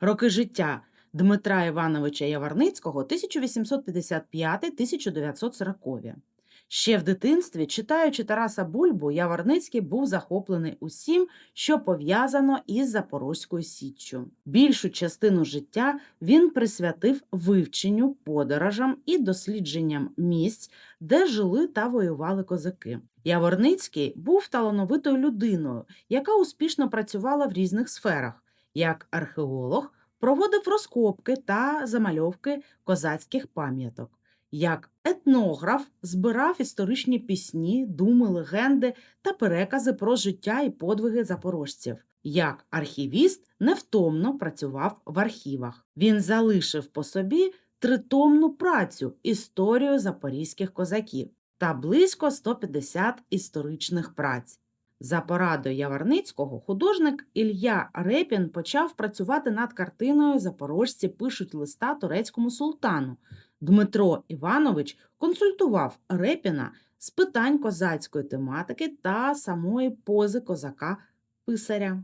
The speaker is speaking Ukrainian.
Роки життя Дмитра Івановича Яворницького 1855-1940. Ще в дитинстві, читаючи Тараса Бульбу, Яворницький був захоплений усім, що пов'язано із Запорозькою Січчю. Більшу частину життя він присвятив вивченню, подорожам і дослідженням місць, де жили та воювали козаки. Яворницький був талановитою людиною, яка успішно працювала в різних сферах, як археолог, проводив розкопки та замальовки козацьких пам'яток. Як етнограф збирав історичні пісні, думи, легенди та перекази про життя і подвиги запорожців. Як архівіст невтомно працював в архівах. Він залишив по собі тритомну працю Історію запорізьких козаків та близько 150 історичних праць. За порадою Яварницького художник Ілья Репін почав працювати над картиною Запорожці пишуть листа турецькому султану. Дмитро Іванович консультував Репіна з питань козацької тематики та самої пози козака писаря.